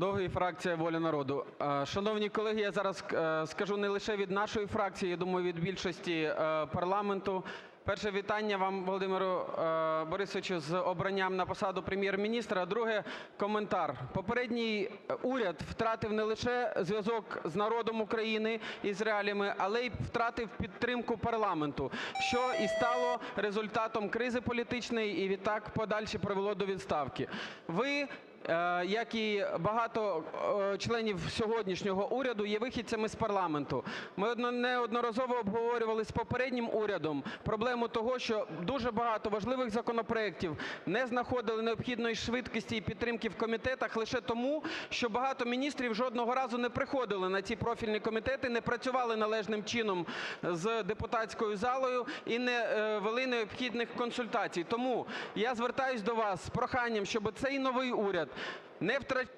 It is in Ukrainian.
Довгий, фракція "Воля народу". Шановні колеги, я зараз скажу не лише від нашої фракції, я думаю, від більшості парламенту. Перше. Вітання вам, Володимире Борисовичу, з обранням на посаду Прем'єр-міністра. Друге – коментар. Попередній уряд втратив не лише зв'язок з народом України і з реаліями, але й втратив підтримку парламенту, що і стало результатом кризи політичної і відтак в подальшому привело до відставки. Ви, як і багато членів сьогоднішнього уряду, є вихідцями з парламенту. Ми неодноразово обговорювали з попереднім урядом проблему того, що дуже багато важливих законопроектів не знаходили необхідної швидкості і підтримки в комітетах лише тому, що багато міністрів жодного разу не приходили на ці профільні комітети, не працювали належним чином з депутатською залою і не вели необхідних консультацій. Тому я звертаюсь до вас з проханням, щоб цей новий уряд не втрачав